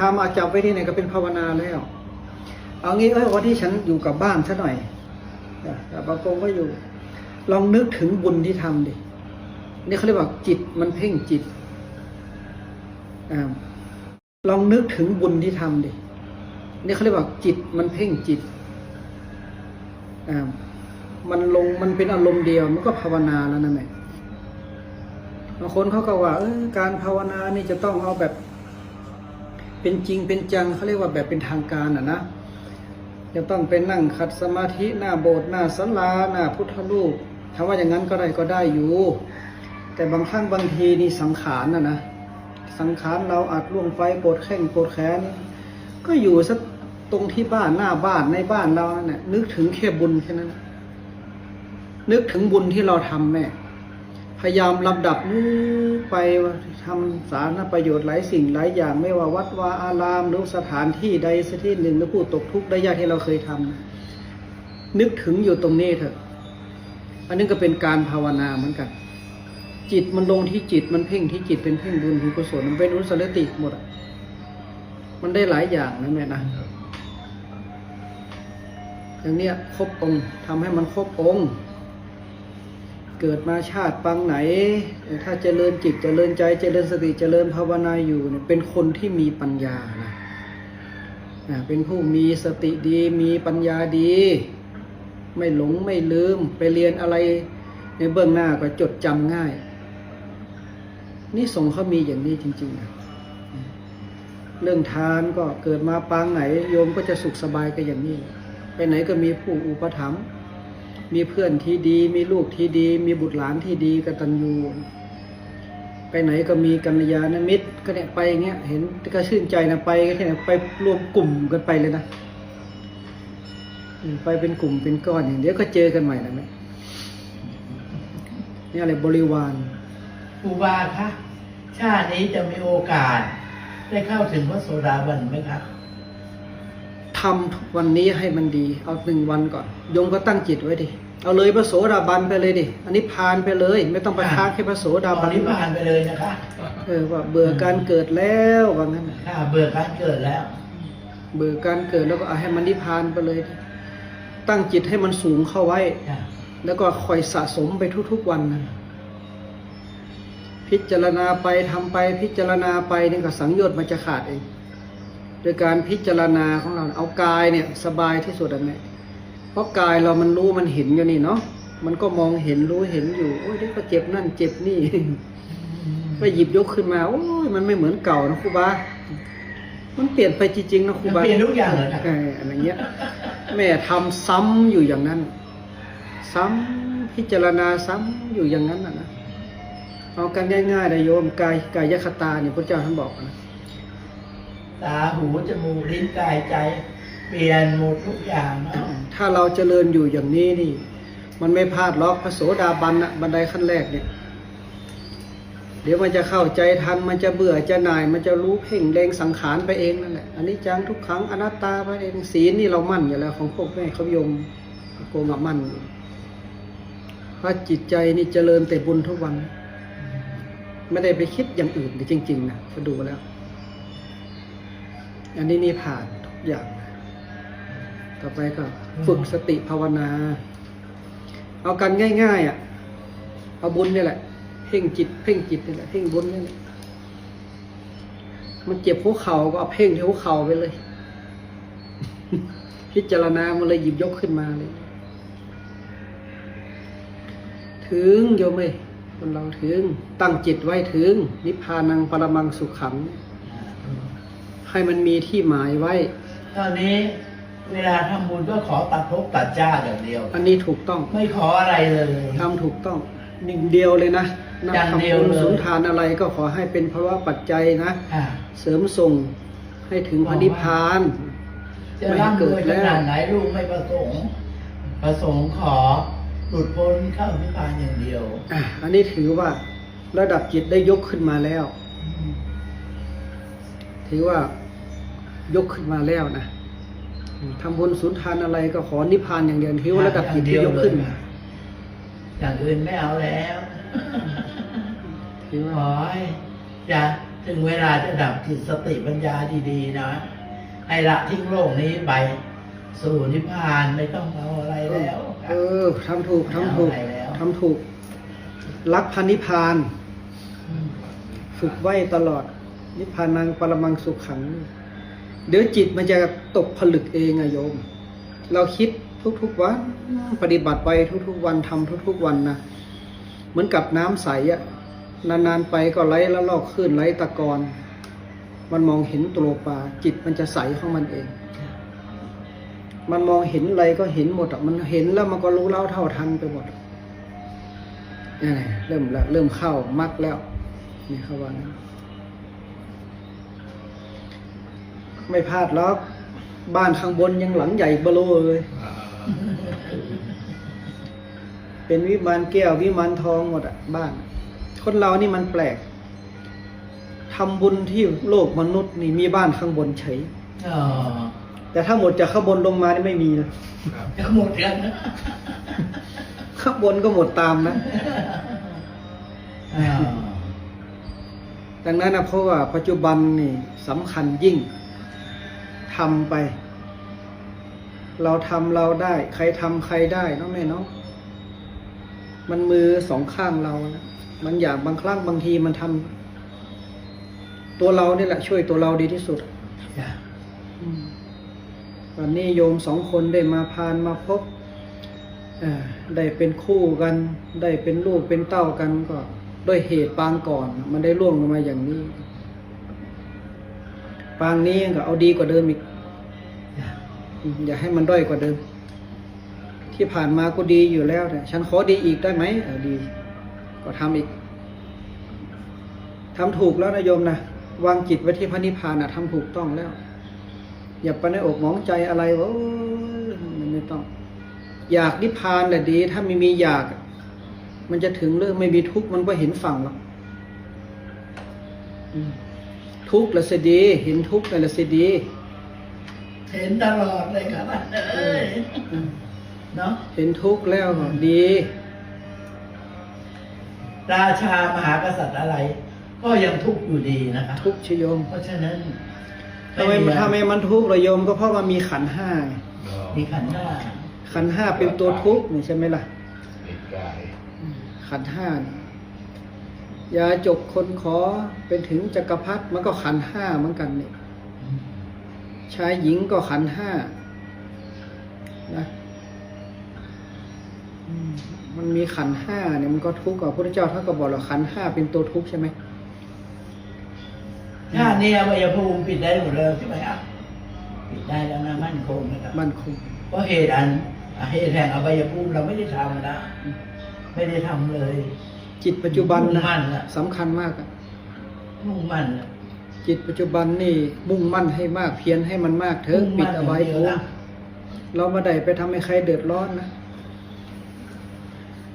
ทำอาจับไว้ที่ไหนก็เป็นภาวนาแล้ว เอางี้เอ้ยวันที่ฉันอยู่กับบ้านซะหน่อยแต่บางคนก็อยู่ ลองนึกถึงบุญที่ทำดินี่เขาเรียกว่าจิตมันเพ่งจิตอลองนึกถึงบุญที่ทำดินี่เขาเรียกว่าจิตมันเพ่งจิตอมันลงมันเป็นอารมณ์เดียว มันก็ภาวนาแล้วนั่นแหละบางคนเขาก็ว่าเอการภาวนานี่จะต้องเอาแบบ เป็นจริงเป็นจังเขาเรียกว่าแบบเป็นทางการอะนะจะต้องไปนั่งขัดสมาธิหน้าโบสถ์หน้าศาลาหน้าพุทธรูปถ้าว่าอย่างนั้นก็ได้ก็ได้อยู่ แต่บางครั้งบางทีนี่สังขารน่ะนะสังขารเราอาจล่วงไฟปวดแข้งปวดแขน ก็อยู่สักตรงที่บ้านหน้าบ้านในบ้านเรานั่นแหละนึกถึงแค่บุญแค่นั้น นึกถึงบุญที่เราทำแม่ พยายามลำดับนึกไปว่าทำสาธารณประโยชน์หลายสิ่งหลายอย่าง ไม่ว่าวัดวาอารามหรือสถานที่ใดสักที่หนึ่งหรือผู้ตกทุกข์ได้ยากที่เราเคยทำนึกถึงอยู่ตรงนี้เถอะ อันนี้ก็เป็นการภาวนาเหมือนกัน จิตมันลงที่จิตมันเพ่งที่จิตเป็นเพ่งบุญเป็นกุศลมันเป็นอุสรติหมดมันได้หลายอย่างนะแม่นะอย่างเนี้ยครบองค์ทำให้มันครบองค์ เกิดมาชาติปังไหน ถ้าเจริญจิตเจริญใจเจริญสติเจริญภาวนาอยู่เนี่ยเป็นคนที่มีปัญญานะเป็นผู้มีสติดีมีปัญญาดี ไม่หลงไม่ลืมไปเรียนอะไรในเบื้องหน้าก็จดจำง่าย นี่สงฆ์เขามีอย่างนี้จริงๆนะเรื่องทานก็เกิดมาปางไหน โยมก็จะสุขสบายกันอย่างนี้ ไปไหนก็มีผู้อุปถัมภ์ มีเพื่อนที่ดี มีลูกที่ดี มีบุตรหลานที่ดีกตัญญูไปไหนก็มีกัลยาณมิตรก็เนี่ยไปอย่างเงี้ยเห็นก็ชื่นใจนะไปก็เนี่ยไปรวมกลุ่มกันไปเลยนะไปเป็นกลุ่มเป็นก้อนอย่างเดี๋ยวก็เจอกันใหม่นะแม่นี่อะไรบริวารครูบาคะชาตินี้จะมีโอกาส ได้เข้าถึงพระโสดาบันไหมครับ ทำทุกวันนี้ให้มันดี เอาหนึ่งวันก่อนโยมก็ตั้งจิตไว้ดิเอาเลยพระโสดาบันไปเลยดิอันนี้พานไปเลย ไม่ต้องไปค้างแค่พระโสดาตอบันนนี้ผ่านไปเลยนะคะเออว่าเบื่อการเกิดแล้วว่างั้นน่ะค่ะเบื่อการเกิดแล้ว เบื่อการเกิดแล้วก็เอาให้มันนิพพานไปเลยดิตั้งจิตให้มันสูงเข้าไว้ค่ะแล้วก็คอยสะสมไปทุกๆวันนะพิจารณาไปทำไปพิจารณาไปนี่ก็สังโยชน์มันจะขาดเอง โดยการพิจารณาของเราเอากายเนี่ยสบายที่สุดอันไหนเพราะกายเรามันรู้มันเห็นอยู่นี่เนาะมันก็มองเห็นรู้เห็นอยู่โอ้ยเดี๋ยวก็เจ็บนั่นเจ็บนี่ไปหยิบยกขึ้นมาโอ้ยมันไม่เหมือนเก่านะครูบา มันเปลี่ยนไปจริงๆนะครูมันบาเปลี่ยนทุกอย่างเลยนะเอออะไรเงี้ย แม่ทำซ้ำอยู่อย่างนั้น ซ้ำพิจารณาซ้ำอยู่อย่างนั้นนะนะเอากันง่ายๆนะโยมกายกายคตาเนี่ยพระเจ้าท่านบอกนะ ตาหูจมูกลิ้นกายใจ เปลี่ยนหมดทุกอย่างนะถ้าเราเจริญอยู่อย่างนี้นี่ มันไม่พลาดล็อกพระโสดาบันนะบันไดขั้นแรกเนี่ย เดี๋ยวมันจะเข้าใจทัน มันจะเบื่อจะหน่าย มันจะรู้เพ่งเลงสังขารไปเองนั่นแหละอันนี้จังทุกครั้งอนัตตาไปเองศีลนี่เรามั่นอยู่แล้วของพวกแม่เขายมโกงมั่นอยู่เพราะจิตใจนี่เจริญแต่บุญทุกวัน ไม่ได้ไปคิดอย่างอื่นเลยจริง ๆ นะก็ดูแล้ว อันนี้นี่ผ่านทุกอย่างนะต่อไปก็ฝึกสติภาวนา เอากันง่ายๆอะ เอาบุญนี่แหละ เพ่งจิต เพ่งจิตนี่แหละ เพ่งบุญนี่แหละ มันเจ็บหัวเข่าก็เอาเพ่งที่หัวเข่าไปเลย พิจารณา มันเลยหยิบยกขึ้นมาเลย ถึงโยมเอ้ยคนเราถึง ตั้งจิตไว้ถึง นิพพานังปรมังสุขขัง ให้มันมีที่หมายไว้ ตอนนี้เวลาทำบุญก็ขอตัดภพตัดชาติอย่างเดียว อันนี้ถูกต้องไม่ขออะไรเลยทำถูกต้องหนึ่งเดียวเลยนะนัอย่างเดียวทำบุญเลยสุนทานอะไรก็ขอให้เป็นภาวะปัจจัยนะค่ะเสริมส่งให้ถึงพระนิพพานจะร่ำรวยขนาดไหนลูกไม่ประสงค์ ประสงค์ขอหลุดพ้นเข้านิพพานอย่างเดียวอะอันนี้ถือว่าระดับจิตได้ยกขึ้นมาแล้ว ถือว่ายกขึ้นมาแล้วนะทำบุญสุนทานอะไรก็ขอนิพพานอย่างเดียวถือว่าระดับจิตที่ยกขึ้น อย่างอื่นไม่เอาแล้วถือขว่าอให้จะเจถึงเวลาจะดับจิตสติปัญญาดีๆนะให้ละทิ้งโลกนี้ไปสู่นิพพานไม่ต้องเอาอะไรแล้ว เออทำถูกทำถูกไม่เอาอะไรแล้วทำถูก รักพันนิพพานมฝึกไว้ตลอด นิพพานังปรมังสุขขัง เดี๋ยวจิตมันจะตกผลึกเองอะโยม เราคิดทุกๆวันปฏิบัติไปทุกๆวันทำทุกๆวันนะเหมือนกับน้ำใสอะนานๆไปก็ไหลแล้วลอกขึ้นไหลตะกอนมันมองเห็นตัวปลาจิตมันจะใสของมันเอง มันมองเห็นอะไรก็เห็นหมดอะมันเห็นแล้วมันก็รู้เล่าเท่าทันไปหมดนี่เริ่มแล้วเริ่มเข้ามักแล้วนี่เขาว่านะ ไม่พลาดหรอก บ้านข้างบนยังหลังใหญ่เบโลเลย เป็นวิมานแก้ววิมานทองหมดอะบ้าน คนเรานี่มันแปลกทำบุญที่โลกมนุษย์นี่มีบ้านข้างบนเฉยอ๋อแต่ถ้าหมดจากข้างบนลงมานี่ไม่มีนะจะหมดกันนะข้างบนก็หมดตามนะอ๋อดังนั้นนะเพราะว่าปัจจุบันนี่สำคัญยิ่ง ทำไป เราทำเราได้ ใครทำใครได้เนาะแม่เนาะมันมือสองข้างเรานะมันอยากบางครั้งบางทีมันทำตัวเราเนี่ยแหละ ช่วยตัวเราดีที่สุดจ้ะอืมวันนี้โยมสองคนได้มาพานมาพบเอ่อได้เป็นคู่กัน ได้เป็นลูกเป็นเต้ากันก็ ด้วยเหตุปางก่อน มันได้ล่วงลงมาอย่างนี้ ปางนี้ก็เอาดีกว่าเดิมอีก อย่าให้มันด้อยกว่าเดิม ที่ผ่านมาก็ดีอยู่แล้วแต่ฉันขอดีอีกได้ไหมเออดี ก็ทำอีกทำถูกแล้วนะโยมนะวางจิตไว้ที่พระนิพพานนะทำถูกต้องแล้ว อย่าไปในอกมองใจอะไรโอ้ไม่ต้อง อยากนิพพานแต่ดี ถ้าไม่มีอยาก มันจะถึงเรื่องไม่มีทุกข์มันก็เห็นฝั่งหรอก อืม ทุกข์ละเสียดี เห็นทุกข์นั่นละเสียดี เห็นตลอดเลยครับเอ้ยอืมเนาะเห็นทุกข์แล้วก็ดี ราชามหากษัตริย์อะไร ก็ยังทุกข์อยู่ดีนะคะทุกข์ชโยมเพราะฉะนั้นทำไมทำไมมันทุกข์ระโยมก็เพราะว่ามีขันธ์ห้าไงมีขันธ์หน้าขันธ์ห้าเป็นตัวทุกข์นี่ใช่ไหมล่ะติดกายขันธ์ห้านี่ ยาจกคนขอเป็นถึงจักรพรรดิมันก็ขันธ์ห้าเหมือนกันนี่ชายหญิงก็ขันธ์ห้านะอืมมันมีขันธ์ห้าเนี่ยมันก็ทุกข์กับพระพุทธเจ้าท่านก็บอกแล้วขันธ์ห้าเป็นตัวทุกข์ใช่ไหมชาตินี้อวัยภูมิปิดได้หมดเลยใช่ไหมครับปิดได้แล้วนะมั่นคงนะครับมันคงเพราะเหตุอันเหตุแห่งอวัยภูมิเราไม่ได้ทำนะไม่ได้ทำเลย จิตปัจจุบันมุ่นะงมั่นน่ะสำคัญมากอะมุ่งมั่นน่ะ จิตปัจจุบันนี่มุ่งมั่นให้มากเพียรให้มันมากเถอะมุ่งปิมั่ดนเอาไว้อย่างเดีภูยวมินะ เรามาได้ไปทำให้ใครเดือดร้อนนะ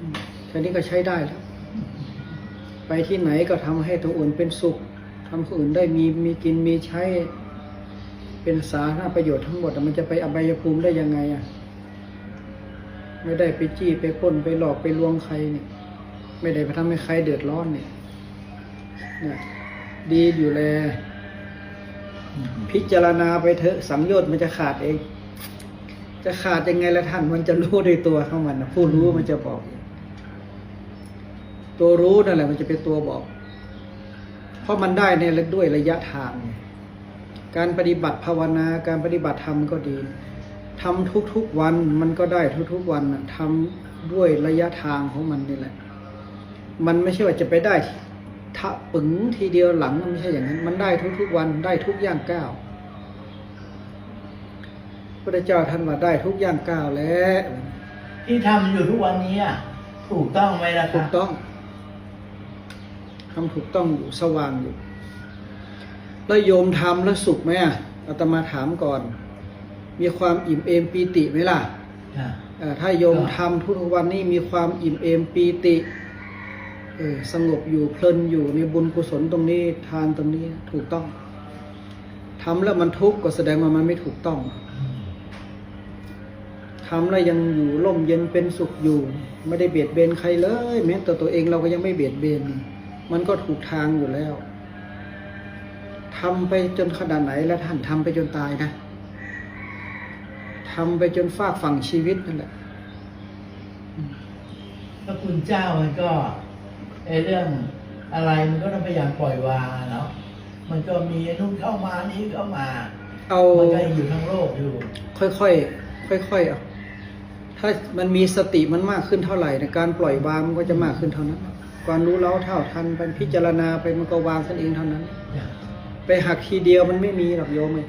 อืมแค่นี้ก็ใช้ได้แล้ว ไปที่ไหนก็ทำให้ตัวอื่นเป็นสุขทำคนอื่นได้มีมีกินมีใช้ เป็นสาธารณประโยชน์ทั้งหมดอะมันจะไปอบายภูมิได้ยังไงอะ ไม่ได้ไปจี้ไปปล้นไปหลอกไปลวงใครเนี่ย ไม่ได้ไปทำให้ใครเดือดร้อนเนี่ยเนี่ยดีอยู่แล พิจารณาไปเถอะสังโยชน์มันจะขาดเอง จะขาดยังไงละท่าน มันจะรู้ด้วยตัวของมันนะผู้รู้มันจะบอก ตัวรู้นั่นแหละมันจะเป็นตัวบอก เพราะมันได้ในด้วยระยะทาง การปฏิบัติภาวนาการปฏิบัติธรรมก็ดีทำทุกๆวันมันก็ได้ทุกๆวันนะทำด้วยระยะทางของมันนี่แหละ มันไม่ใช่ว่าจะไปได้ทะปึงทีเดียวหลังมันไม่ใช่อย่างนั้น มันได้ทุกๆวันได้ทุกย่างก้าวพระเจ้าท่านว่าได้ทุกย่างก้าวแล้วที่ทำอยู่ทุกวันนี้อะถูกต้องไหมล่ะถูคะกต้องทำถูกต้องอยู่สว่างอยู่แล้วโยมทำแล้วสุขไหมอะอาตมาถามก่อน มีความอิ่มเอมปีติไหมล่ะค่ะเอ่อถ้าโยมทำทุกๆวันนี้มีความอิ่มเอมปีติ เออสงบอยู่เพลินอยู่ในบุญกุศลตรงนี้ทานตรงนี้ถูกต้องทำแล้วมันทุกข์ก็แสดงว่ามันไม่ถูกต้องทำแล้วยังอยู่ร่มเย็นเป็นสุขอยู่ ไม่ได้เบียดเบียนใครเลย แม้แต่ตัวเองเราก็ยังไม่เบียดเบียนมันก็ถูกทางอยู่แล้วทำไปจนขนาดไหนแล้วท่านทำไปจนตายนะทำไปจนฟากฝั่งชีวิตนั่นแหละพระคุณเจ้ามันก็ ไอเรื่องอะไรมันก็ต้องพยายามปล่อยวางอะเนาะมันก็มีไอ้นู่นเข้ามานี้เข้ามาเอามันก็ยังอยู่ทั้งโลกอยู่ ค่อยๆค่อยๆเอาถ้ามันมีสติมันมากขึ้นเท่าไหร่ในการปล่อยวางมันก็จะมากขึ้นเท่านั้นการรู้เล้าเท่าทันไปพิจารณาไปมันก็วางกันเองเท่านั้น ไปหักทีเดียวมันไม่มีหรอกโยมเลย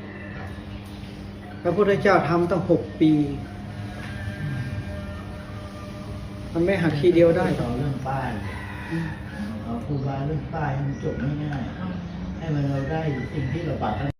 พระพุทธเจ้าทำตั้งหกปี มันไม่หักทีเดียวได้หรต่ออกเรื่องป้ายอืม เอาครูบาเรื่องป้ายให้มันจบง่ายๆให้มันเราได้สิ่งที่เราปรารถนา